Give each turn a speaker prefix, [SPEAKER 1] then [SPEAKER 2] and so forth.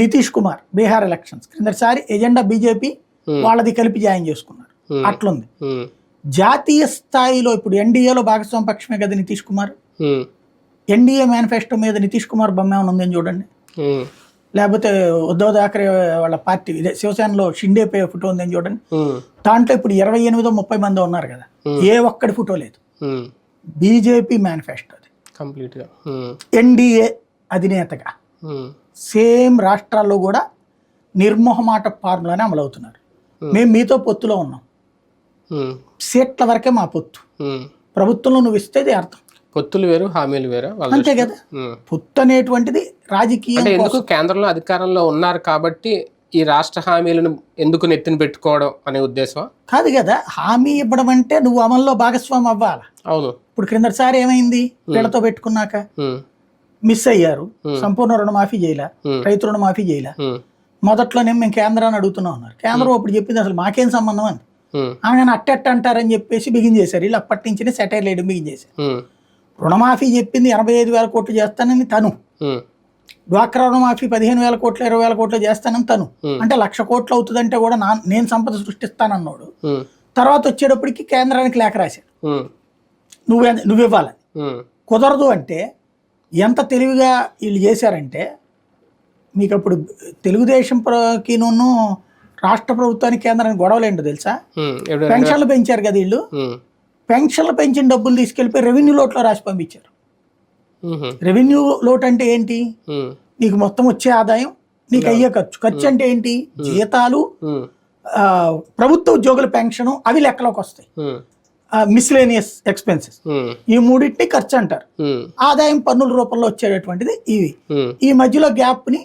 [SPEAKER 1] Nitish Kumar Bihar elections క్రిందటిసారి agenda BJP
[SPEAKER 2] Hmm.
[SPEAKER 1] వాళ్ళది కలిపి జాయిన్ చేసుకున్నారు.
[SPEAKER 2] Hmm.
[SPEAKER 1] అట్లుంది.
[SPEAKER 2] ఉమ్,
[SPEAKER 1] జాతీయ స్థాయిలో ఇప్పుడు ఎన్డీఏలో భాగస్వామ్య పక్షమే కదా నితీష్ కుమార్? ఎన్డీఏ మేనిఫెస్టో మీద నితీష్ కుమార్ బొమ్మ ఏమైనా ఉందని చూడండి. లేకపోతే ఉద్ధవ్ థాకరే వాళ్ళ పార్టీ ఇదే శివసేనలో షిండే పే ఫోటో ఉందని చూడండి. దాంట్లో ఇప్పుడు ఇరవై ఎనిమిదో ముప్పై మంది ఉన్నారు కదా.
[SPEAKER 2] Hmm.
[SPEAKER 1] ఏ ఒక్కడి ఫోటో లేదు. బీజేపీ మేనిఫెస్టో అది.
[SPEAKER 2] కంప్లీట్గా
[SPEAKER 1] ఎన్డీఏ అధినేతగా. సేమ్ రాష్ట్రాల్లో కూడా నిర్మోహమాట ఫార్ములానే అమలవుతున్నారు. మేము. మీతో పొత్తులో ఉన్నాం. సీట్ల వరకే మా పొత్తు. ప్రభుత్వంలో నువ్వు ఇస్తేది అర్థం.
[SPEAKER 2] పొత్తులు వేరు హామీలు వేరు
[SPEAKER 1] అంతే? కదా. పొత్తు అనేటువంటిది రాజకీయం
[SPEAKER 2] ఎందుకు కేంద్రంలో అధికారంలో ఉన్నారు కాబట్టి ఈ రాష్ట్ర హామీలను ఎందుకు నెత్తిన పెట్టుకోవడం అనే ఉద్దేశం
[SPEAKER 1] కాదు కదా హామీ ఇవ్వడం అంటే నువ్వు అమల్లో భాగస్వామి అవ్వాలి?
[SPEAKER 2] అవును.
[SPEAKER 1] ఇప్పుడు క్రిందటిసారి ఏమైంది? వీళ్ళతో పెట్టుకున్నాక. మిస్ అయ్యారు. సంపూర్ణ రుణమాఫీ చేయలే. రైతు రుణమాఫీ చేయలే. మొదట్లోనే మేము కేంద్రాన్ని అడుగుతున్నాం అన్నారు. కేంద్రం అప్పుడు చెప్పింది అసలు మాకేం సంబంధం అని ఆయన అట్టెట్ట అంటారని చెప్పేసి బిగించేశారు వీళ్ళు అప్పటి నుంచి సెటైర్ లేయడం బిగించేశారు
[SPEAKER 2] ఉమ్,
[SPEAKER 1] రుణమాఫీ చెప్పింది ఎనభై ఐదు వేల కోట్లు చేస్తానని తను. డ్వాక్రా రుణమాఫీ పదిహేను వేల కోట్లు ఇరవై వేల కోట్లు చేస్తానని తను. అంటే లక్ష కోట్లు అవుతుందంటే కూడా నా నేను సంపద సృష్టిస్తానన్నాడు. తర్వాత వచ్చేటప్పటికి కేంద్రానికి లేఖ రాశాడు. నువ్వే నువ్వు ఇవ్వాలని.
[SPEAKER 2] ఉమ్,
[SPEAKER 1] కుదరదు అంటే ఎంత తెలివిగా వీళ్ళు చేశారంటే మీకు అప్పుడు తెలుగుదేశం కిను రాష్ట్ర ప్రభుత్వానికి కేంద్రానికి గొడవలు ఏంటో తెలుసా? పెన్షన్లు పెంచారు కదా వీళ్ళు? పెన్షన్లు పెంచిన డబ్బులు తీసుకెళ్ళిపోయి రెవెన్యూ లోట్లో రాసి పంపించారు. రెవెన్యూ లోట్ అంటే ఏంటి? నీకు మొత్తం వచ్చే ఆదాయం నీకు అయ్యే ఖర్చు. ఖర్చు అంటే ఏంటి? జీతాలు ప్రభుత్వ ఉద్యోగుల పెన్షను అవి లెక్కలోకి వస్తాయి. మిస్లేనియస్ ఎక్స్పెన్సెస్
[SPEAKER 2] ఉమ్,
[SPEAKER 1] ఈ మూడింటిని ఖర్చు అంటారు.
[SPEAKER 2] ఉమ్,
[SPEAKER 1] ఆదాయం పన్నుల రూపంలో వచ్చేటటువంటిది ఇవి.
[SPEAKER 2] ఉమ్,
[SPEAKER 1] ఈ మధ్యలో గ్యాప్ని